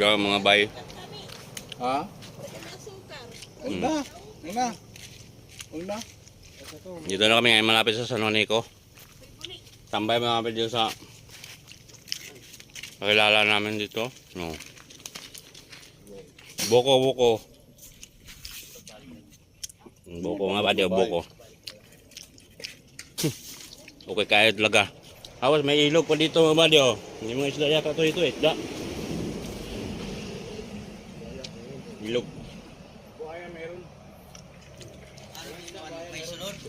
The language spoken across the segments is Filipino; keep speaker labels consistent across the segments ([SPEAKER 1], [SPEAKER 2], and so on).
[SPEAKER 1] Diyan mga bay.
[SPEAKER 2] Ha? Huwag
[SPEAKER 1] Hmm.
[SPEAKER 2] na. Huwag na. Huwag na.
[SPEAKER 1] Dito na kami ngayon malapit sa San Juanico. Tambay mga kapatid dito sa kakilala namin dito. No. Boko, buko. Buko nga ba? Di buko. okay, kaya talaga. Awas, may ilog pa dito mga buddy, oh. Hindi mga isda yata to ito, eh. Isda. Ilog.
[SPEAKER 2] Buhaya meron.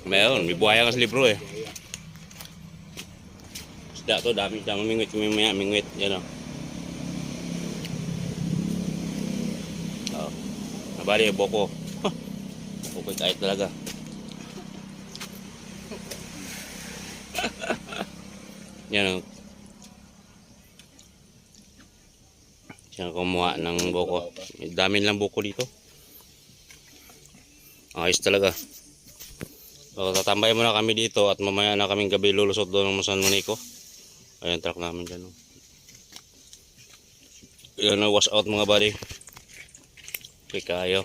[SPEAKER 1] Meron, may buhaya ka sa libro eh. Isda to, dami isda. Mamingwit, mamaya, mingwit. Yan o. Oh. Nabali, boko. Okay, kahit talaga. Yan o. Siya kumuha ng. May dami lang boko dito. Ayos talaga. So, tatambay muna kami dito at mamaya na kaming gabi lulusot doon ng San Monico. Ayan, truck namin dyan. Oh. Yan na wash out mga buddy. Okay, kayo.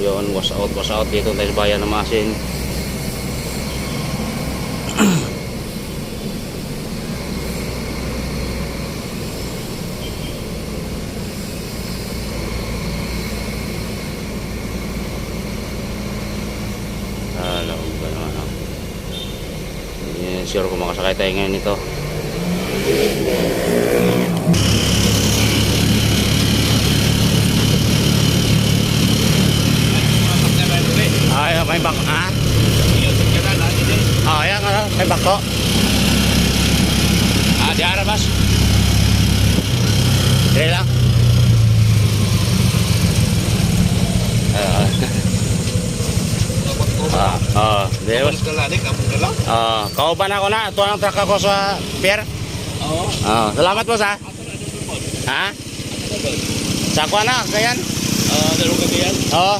[SPEAKER 1] Yun, wash out, wash out dito tayo sa bayan ng Masin. Sure kung makasakay tayo ngayon nito. Ay, may bako. Ha? Ah, yan ano, may bako. Ah, di. Dire lang. Ah, ah, di
[SPEAKER 2] Mas kalani, kabog na lang.
[SPEAKER 1] Ah, kauban ako na. Ito ang truck ako sa pier.
[SPEAKER 2] Oo.
[SPEAKER 1] Ah, salamat po sa. Ha? Sa ko na, kayan.
[SPEAKER 2] Ah, dalawang gabi yan.
[SPEAKER 1] Oo.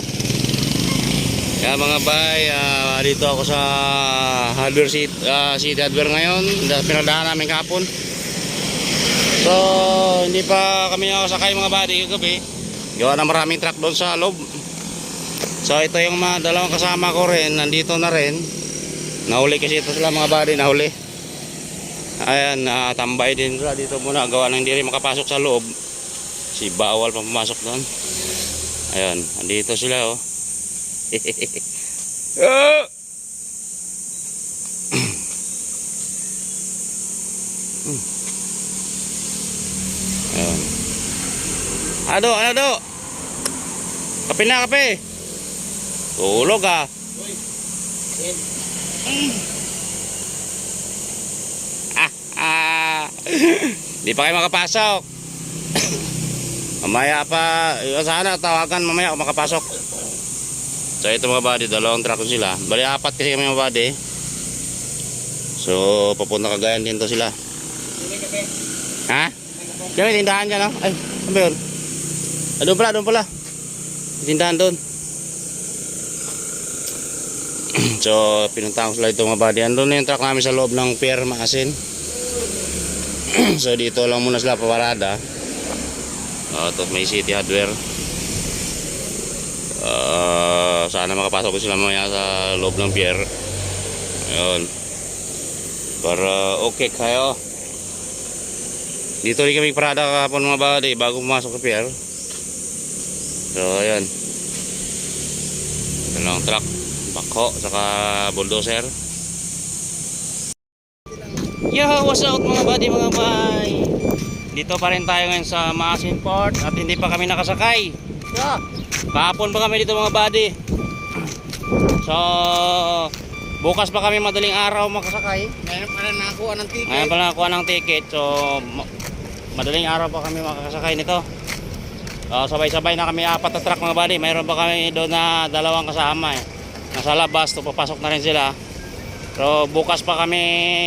[SPEAKER 1] Kaya mga bay, ah, dito ako sa Hardware City, ah, City Hardware ngayon. Da- Pinadahan namin kapon. So, hindi pa kami nakasakay mga buddy kagabi. Gawa na maraming truck doon sa loob. So, ito yung mga dalawang kasama ko rin. Nandito na rin. Nahuli kasi ito sila mga buddy, nahuli. Ayan, ah, tambay din sila dito muna. Gawa nang hindi makapasok sa loob. Si bawal pa pumasok doon. Ayan, andito sila oh. Hmm. Ayan. Ano, ano do? Kape kape. Tulog ah. Ah, ah. Pa kayo makapasok. Mamaya pa, eh, sana tawagan mamaya kung makapasok. So ito mga buddy, dalawang truck sila. Bali apat kasi kami mga buddy. So papunta kagayan din to sila. Ha? May tindahan dyan oh. Ay, ano ba yun? Ah, doon pala, doon pala. Tindahan doon. so pinuntahan ko sila ito mga buddy. Andun na yung truck namin sa loob ng pier maasin. so dito lang muna sila paparada. Oh, ito may city hardware. Ah, sana makapasok ko sila mamaya sa loob ng pier. Ayun. Para okay kayo. Dito rin kami parada kahapon mga buddy bago pumasok sa pier. So, ayun. Ito lang ang truck. Bako, saka bulldozer. Yo, what's up mga buddy mga bay? Dito pa rin tayo ngayon sa Maasin Port at hindi pa kami nakasakay. Kahapon pa kami dito mga buddy. So, bukas pa kami madaling araw makasakay.
[SPEAKER 2] Ngayon pa na nakakuha ng ticket.
[SPEAKER 1] Ngayon pala nakuha ng ticket. So, ma- madaling araw pa kami makakasakay nito. So, sabay-sabay na kami apat na truck mga buddy. Mayroon pa kami doon na dalawang kasama eh. Nasa labas, to papasok na rin sila. So, bukas pa kami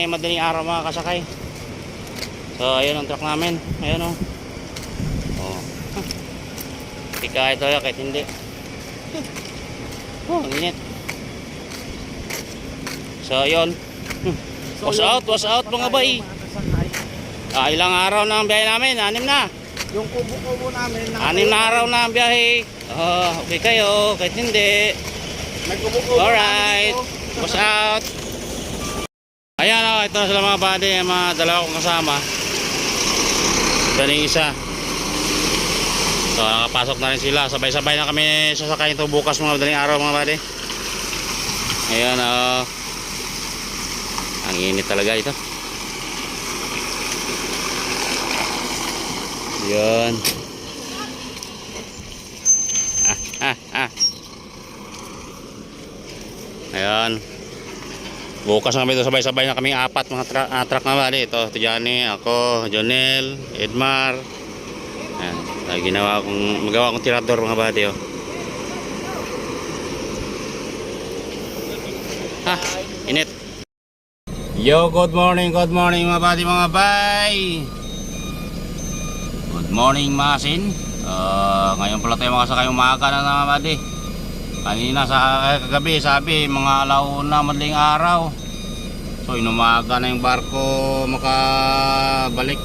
[SPEAKER 1] madaling araw makakasakay. So, ayun ang truck namin. Ayun oh. Oh. Ika ito kahit hindi. Oh, ang init. So, ayun. Was out, was out mga bay. Ah, ilang araw na ang biyahe namin, anim na.
[SPEAKER 2] Yung kubo-kubo namin. na-
[SPEAKER 1] Anim na araw na ang biyahe. Oh, okay kayo, kahit hindi. Alright. What's out? Ayan oh, ito na sila mga buddy, yung mga dalawa kong kasama. Yung isa. So, nakapasok na rin sila. Sabay-sabay na kami sasakayin ito bukas mga madaling araw mga buddy. Ayan oh. Ang init talaga ito. Yun. Ah, ah, ah. Ayan. Bukas na kami ito sabay-sabay na kaming apat mga tra ah, truck na bali. Ito, Johnny, ako, Jonel, Edmar. Ayan. Ah, ginawa kong, magawa kong tirador mga bali. Oh. Ha, init. Yo, good morning, good morning mga bali mga bay. Good morning Masin. Ah, ngayon pala tayo makasakay umaga na mga bali. Kanina sa kagabi sabi mga alauna madaling araw. So inumaga na yung barko makabalik.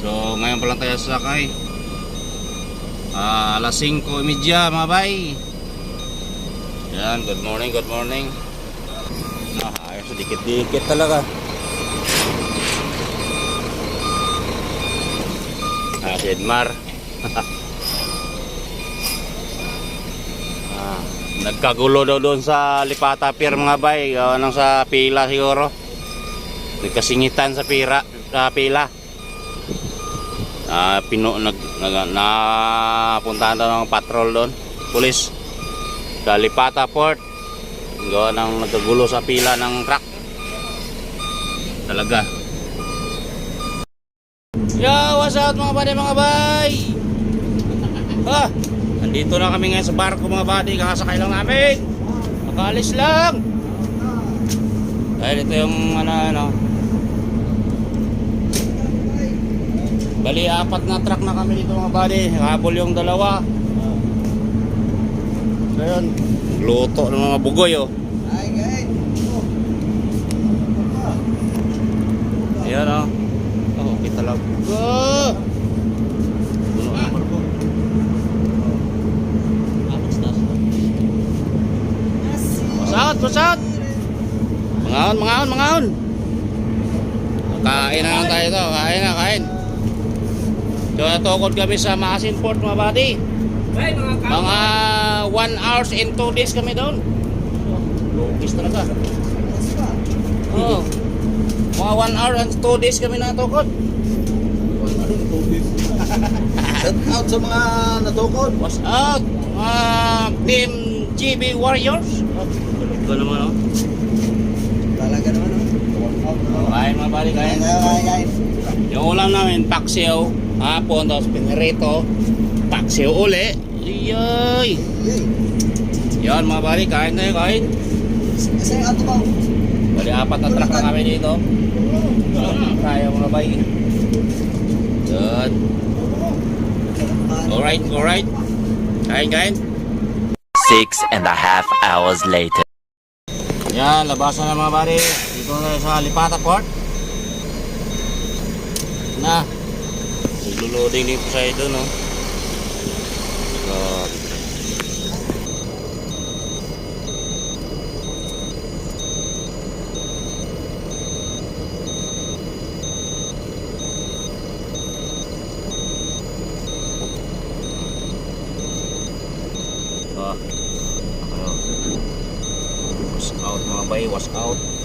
[SPEAKER 1] So ngayon pa lang tayo sasakay. Ah, alas 5:30 mga bay. Yan, good morning, good morning. Ah, ayos dikit-dikit talaga. Ah, si Edmar. Nagkagulo daw doon sa Lipata Pier mga bay, gawa nang sa pila siguro. Nagkasingitan sa pira, sa pila. Ah, pino nag, nag napuntahan daw ng patrol doon, pulis. Sa Lipata Port. Gawa nang nagkagulo sa pila ng truck. Talaga. Yo, what's up mga bay, mga bay? Ah, Nandito na kami ngayon sa barko mga buddy, kakasakay lang namin. Makalis lang. Dahil ito yung ano ano. Bali apat na truck na kami dito mga buddy. Habol yung dalawa. So yun. Luto ng mga bugoy oh.
[SPEAKER 2] Ay, guys.
[SPEAKER 1] Ayan oh. Oh, kita lang. Oh! Puno ang barko. What's out? Mangaon, mangaon, mangaon. Kain na lang tayo to. Kain na, kain. So, tukod kami sa Maasin Port, mga buddy.
[SPEAKER 2] Ay, mga.
[SPEAKER 1] Mga 1 hours and 2 days kami doon. Lugis talaga. Oh. Mga 1 hour and 2 days kami na tukod.
[SPEAKER 2] Shout out sa mga natukod.
[SPEAKER 1] What's out? Mga Team GB Warriors. Oh, Ito naman, oh.
[SPEAKER 2] Talaga naman, oh.
[SPEAKER 1] Kain mga buddy, kain.
[SPEAKER 2] Ay, ay.
[SPEAKER 1] Yung ulam namin, paksiw, hapon, tapos pinirito, paksiw uli. Iyoy! Yan mga bali, kain tayo, kain.
[SPEAKER 2] Kasi ato ba?
[SPEAKER 1] Bali, apat na truck na kami dito. Kaya mga bay. Yan. Alright, alright. Kain, kain.
[SPEAKER 3] Six and a half hours later.
[SPEAKER 1] Yan, labasan na mga bali. Dito na sa Lipata Port. Na. Nagluloding din po sa ito, no? Grabe. wash out